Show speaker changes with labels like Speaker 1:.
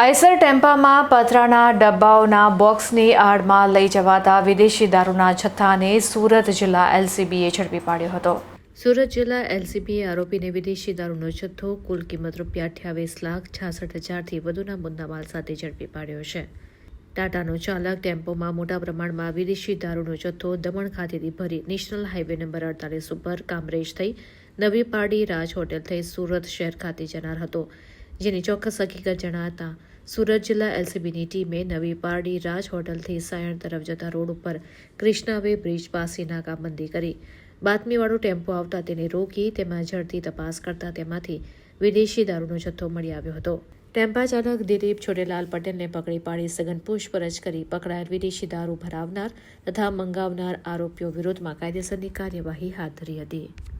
Speaker 1: Eicher ટેમ્પામાં પતરાના ડબ્બાઓના બોક્સની આડમાં લઈ જવાતા વિદેશી દારૂના જથ્થાને સુરત જિલ્લા એલસીબીએ ઝડપી પાડ્યો હતો. સુરત જિલ્લા એલસીબીએ આરોપીને વિદેશી દારૂનો જથ્થો કુલ કિંમત રૂપિયા અઠ્યાવીસ લાખ છાસઠ હજારથી વધુના મુદ્દામાલ સાથે ઝડપી પાડ્યો છે. ટાટાનો ચાલક ટેમ્પોમાં મોટા પ્રમાણમાં વિદેશી દારૂનો જથ્થો દમણ ખાતેથી ભરી નેશનલ હાઈવે નંબર અડતાલીસ ઉપર કામરેજ થઈ નવી પારડી રાજ હોટેલ થઈ સુરત શહેર ખાતે જનાર હતો. જેની ચોક્કસ હકીકત જણાતા સુરત જિલ્લા એલસીબીની ટીમે નવી પારડી રાજ હોટલથી સાયણ તરફ જતા રોડ ઉપર ક્રિષ્નાવે બ્રિજ પાસે નાકાબંધી કરી. બાતમીવાળો ટેમ્પો આવતા તેને રોકી તેમાં ઝડપી તપાસ કરતા તેમાંથી વિદેશી દારૂનો જથ્થો મળી આવ્યો હતો. ટેમ્પા ચાલક દિલીપ છોટેલાલ પટેલને પકડી પાડી સઘન પૂછપરછ કરી પકડાયેલ વિદેશી દારૂ ભરાવનાર તથા મંગાવનાર આરોપીઓ વિરોધમાં કાયદેસરની કાર્યવાહી હાથ ધરી હતી.